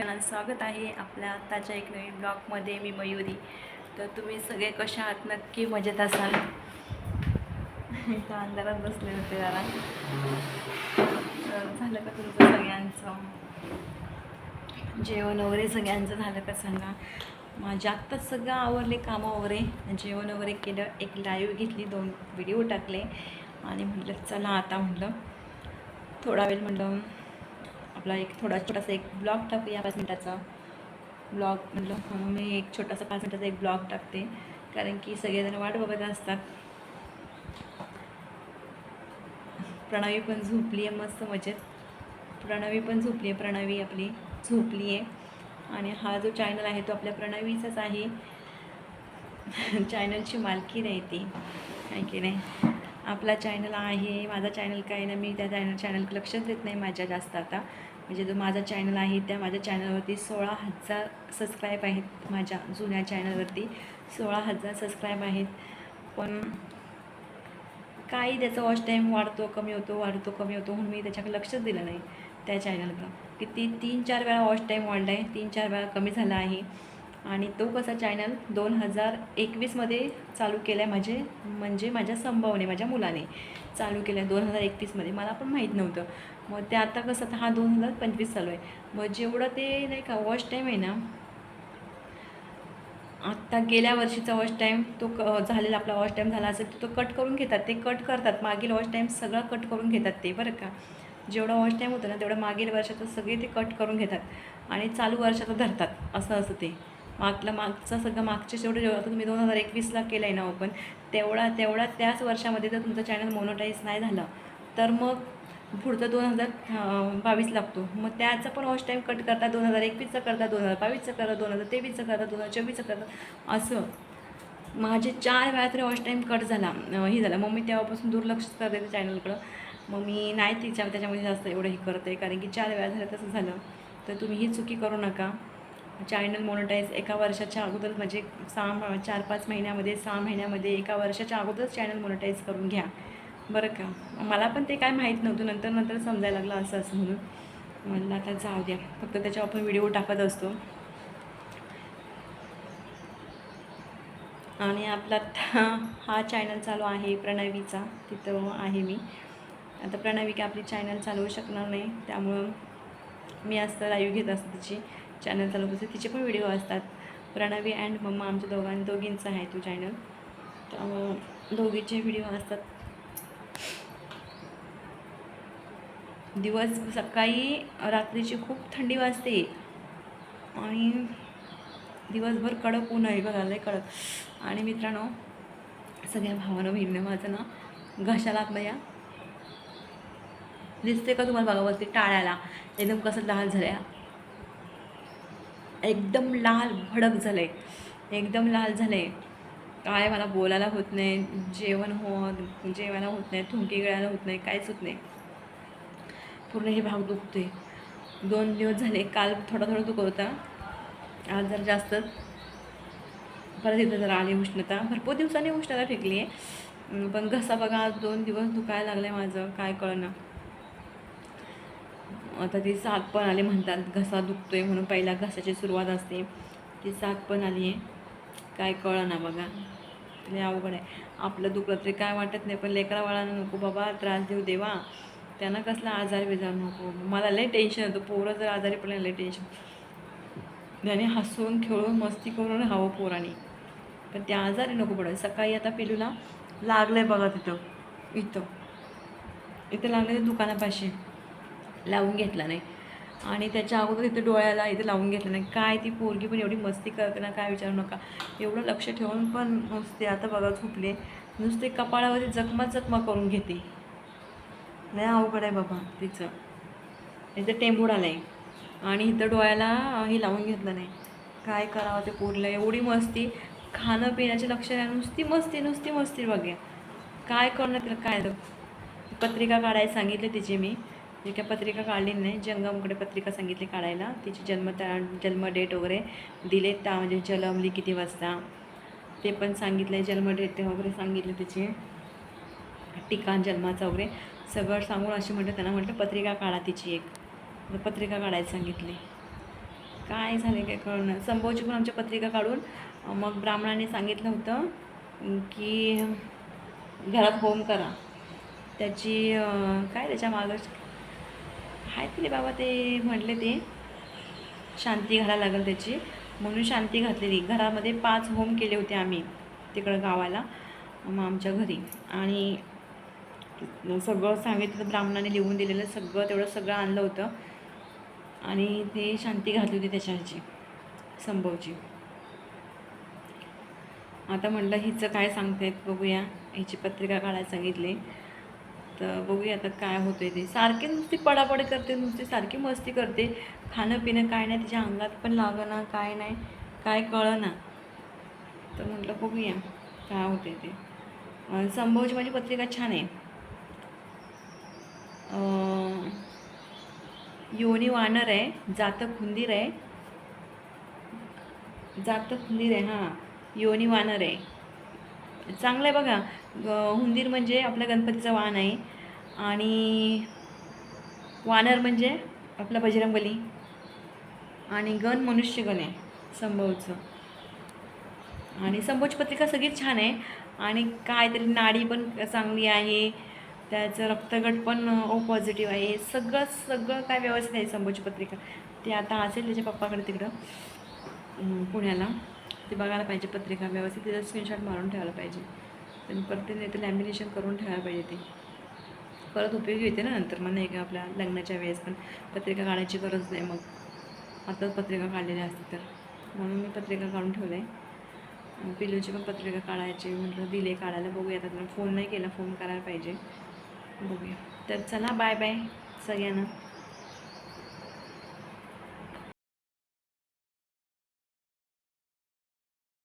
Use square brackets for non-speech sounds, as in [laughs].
मंडळांना स्वागत आहे आपल्या आत्ताच्या एक नवीन ब्लॉगमध्ये. मी मयुरी. तर तुम्ही सगळे कशा आहात? नक्की मजेत असाल. इथं अंधारात बसले होते जरा. तर झालं का तुमचं सगळ्यांचं? जेवण वगैरे सगळ्यांचं झालं का सांगा? माझे आत्ताच सगळं आवरले कामं वगैरे. जेवण वगैरे केलं. एक लाईव्ह घेतली दोन व्हिडिओ टाकले. आणि म्हटलं चला आता म्हटलं थोडा वेळ म्हटलं आपला एक थोडा छोटासा एक ब्लॉग टाकूया पाच मिनटाचा. ब्लॉग म्हटलं म्हणून मी एक छोटासा पाच मिनटाचा एक ब्लॉग टाकते. कारण की सगळेजण वाट बघत असतात. प्रणवी पण झोपली आहे मस्त मजेत. प्रणवी पण झोपली आहे प्रणवी आपली झोपली आहे आणि हा जो चॅनल आहे तो आपल्या प्रणवीचाच आहे. [laughs] चॅनलची मालकी नाही ती काय की नाही? आपला चॅनल आहे माझा चॅनल काय ना मी त्या चॅनल चॅनल लक्षच देत नाही माझ्या जास्त आता. म्हणजे जो माझा चॅनल आहे त्या माझ्या चॅनलवरती सोळा हजार सबस्क्राईब आहेत माझ्या जुन्या चॅनलवरती सोळा हजार सबस्क्राईब आहेत. पण काही त्याचा वॉच टाईम वाढतो कमी होतो वाढतो कमी होतो म्हणून मी त्याच्याकडे लक्षच दिलं नाही त्या चॅनलला किती तीन चार वेळा वॉच टाईम वाढला आहे तीन चार वेळा कमी झाला आहे. आणि तो कसा चॅनल दोन हजार एकवीसमध्ये चालू केला आहे माझे म्हणजे माझ्या संभावने माझ्या मुलाने चालू केलं आहे दोन हजार एकवीसमध्ये. मला पण माहीत नव्हतं. मग ते आता कसं आता हा दोन हजार पंचवीस चालू आहे. मग जेवढं ते नाही का वॉच टाईम आहे ना आत्ता गेल्या वर्षीचा वॉच टाईम तो क झालेला आपला वॉच टाईम झाला असेल तर तो कट करून घेतात. ते कट करतात. मागील वॉच टाईम सगळं कट करून घेतात ते बरं का? जेवढा वॉच टाईम होतं ना तेवढं मागील वर्षाचं सगळे ते कट करून घेतात. आणि चालू वर्षाचं धरतात. असं असं ते. मागला मागचं सगळं मागचे जेवढं जेवढं आता तुम्ही दोन हजार एकवीसला केलं आहे ना ओपन तेवढा तेवढा त्याच वर्षामध्ये जर तुमचं चॅनल मोनोटाईज नाही झालं तर मग पुढचं दोन हजार बावीस लागतो. मग त्याचा पण वॉच टाईम कट करता दोन हजार एकवीसचा करता दोन हजार बावीसचा करता दोन हजार तेवीसचा करता दोन हजार चोवीसचा करता. असं. माझे चार वेळा तरी वॉच टाईम कट झाला हे झालं. मग मी तेव्हापासून दुर्लक्ष करते त्या चॅनलकडं मग मी नाही तिच्या त्याच्यामध्ये जास्त एवढं हे करते कारण की चार वेळा झालं तसं झालं. तर तुम्ही ही चुकी करू नका. चॅनल मोनोटाईज एका वर्षाच्या अगोदर म्हणजे सहा चार पाच महिन्यामध्ये सहा महिन्यामध्ये एका वर्षाच्या अगोदरच चॅनल मोनोटाईज करून घ्या. बरं का? मला पण ते काय माहीत नव्हतं. नंतर नंतर समजायला लागलं असं असं म्हणून. म्हणलं आता जाऊ द्या. फक्त त्याच्यावर आपण व्हिडिओ टाकत असतो. आणि आपला हा चॅनल चालू आहे प्रणवीचा. तिथं आहे मी. आता प्रणवी काय आपली चॅनल चालवू शकणार नाही. त्यामुळं मी असतं लाईव्ह घेत असते तिची. चॅनल चालवत असते तिचे पण व्हिडिओ असतात. प्रणवी अँड मम्मा आमच्या दोघां दोघींचा आहे तो चॅनल त्यामुळं दोघीचे व्हिडिओ असतात. दिवस सकाळी रात्रीची खूप थंडी वाजते. आणि दिवसभर कडक ऊन आहे बघायला कडक. आणि मित्रांनो सगळ्या भावानं बहिणीनं माझं ना घशा लागलं या. दिसते का तुम्हाला बघा वरती टाळ्याला? एकदम कसं लाल झालं एकदम लाल भडक झालं आहे एकदम लाल झालं आहे काय मला बोलायला होत नाही. जेवण हो जेवायला होत नाही. थुंकी गळायला होत नाही. काहीच होत नाही. पूर्ण हे भाग दुखते दोन दिवस झाले. काल थोडा थोडा दुखत होता. आज जर जास्त. परत इथं जरा आली उष्णता. भरपूर दिवसांनी उष्णता फेकली आहे पण घसा बघा आज दोन दिवस दुखायला लागलं आहे माझं. काय कळणं आता ती साथ पण आली म्हणतात घसा दुखतो आहे म्हणून पहिला घसाची सुरुवात असते. ती साथ पण आली आहे काय कळना बघा. लय अवघड आहे. आपलं दुखलं तरी काय वाटत नाही पण लेकरावाळांना नको बाबा त्रास देऊ देवा. त्यांना कसला आजार बिजार नको. मला लय टेन्शन येतं. पोरं जर आजारी पडलं लय टेन्शन त्याने हसून खेळून मस्ती करून हवं पोराने. पण त्या आजारी नको पडत सकाळी आता पिलूला लागलं आहे बघा तिथं. इथं. इथं लागलं ते दुकानापाशी. लावून घेतला नाही. आणि त्याच्या अगोदर इथं डोळ्याला इथे लावून घेतलं नाही. काय ती पोरगी पण एवढी मस्ती करते ना काय विचारू नका. एवढं लक्ष ठेवून पण नुसते आता बघा झोपले. नुसते कपाळावरती जखमा जखमा करून घेते. नाही अवघड आहे बाबा तिचं. इथं टेंबूड आलं आहे आणि इथं डोळ्याला हे लावून घेतलं नाही. काय करावं ते पोरलं? एवढी मस्ती. खाणं पिण्याचे लक्ष नाही. नुसती मस्ती नुसती मस्ती बघा. काय करणं तिला? काय? पत्रिका काढायला सांगितले तिची मी. जे काय पत्रिका काढली नाही जंगमकडे पत्रिका सांगितली काढायला. तिची जन्म जन्म डेट वगैरे दिले त्या म्हणजे जलमली किती वाजता? ते पण सांगितलं जन्म डेट वगैरे सांगितले तिची. ठिकाण जन्माचं वगैरे सगळं सांगून अशी म्हटलं त्यांना म्हटलं पत्रिका काढा तिची एक. पत्रिका काढायला सांगितली. काय झालं काय कळणार संभवची पण आमच्या पत्रिका काढून मग ब्राह्मणाने सांगितलं होतं की घरात होम करा. त्याची काय त्याच्या मागं? आहेत तिले बाबा ते म्हटले ते. शांती घालायला लागेल त्याची. म्हणून शांती घातलेली. घरामध्ये पाच होम केले होते आम्ही तिकडं गावाला मग आमच्या घरी. आणि सगळं सांगितलं ब्राह्मणाने लिहून दिलेलं सगळं तेवढं सगळं आणलं होतं. आणि ते शांती घातली होती त्याच्याची संभवची. आता म्हटलं हिचं काय सांगतायत बघूया. हिची पत्रिका काढायला सांगितली. तर बघूया आता काय होतंय ते. सारखे नुसती पडापड करते नुसती सारखी मस्ती करते. खाणं पिणं काय नाही तिच्या अंगात पण लागणं काय नाही काय कळना. तर म्हटलं बघूया काय होते ते. संभवची माझी पत्रिका छान आहे. योनी वानर आहे जातक खुंदीर आहे. जातक खुंदीर आहे हां. योनी वानर आहे. चांगलं आहे बघा. ग- हुंदीर म्हणजे आपल्या गणपतीचा वाहन आहे. आणि वानर म्हणजे आपला बजरंगबली. आणि गण मनुष्यगण आहे संभवचं आणि संभवची पत्रिका सगळीच छान आहे. आणि काहीतरी नाडी पण चांगली आहे. त्याचं रक्तगट पण ओ पॉझिटिव्ह आहे. सगळं सगळं काय व्यवस्थित आहे संभवची पत्रिका. ते आता असेल त्याच्या पप्पाकडे तिकडं पुण्याला. ते बघायला पाहिजे पत्रिका व्यवस्थित त्याचा स्क्रीनशॉट मारून ठेवायला पाहिजे. तर परत ते नाही तर लॅमिनेशन करून ठेवायला पाहिजे ते. परत उपयोगी येते ना नंतर मग नाही का आपल्या लग्नाच्या वेळेस पण पत्रिका काढायची गरज नाही मग. आताच पत्रिका काढलेल्या असते तर. म्हणून मी पत्रिका काढून ठेवलं आहे पिलूची पण पत्रिका काढायची म्हटलं दिले काढायला बघूया आता. फोन नाही केला फोन करायला पाहिजे. बघूया. तर चला बाय बाय सगळ्यांना.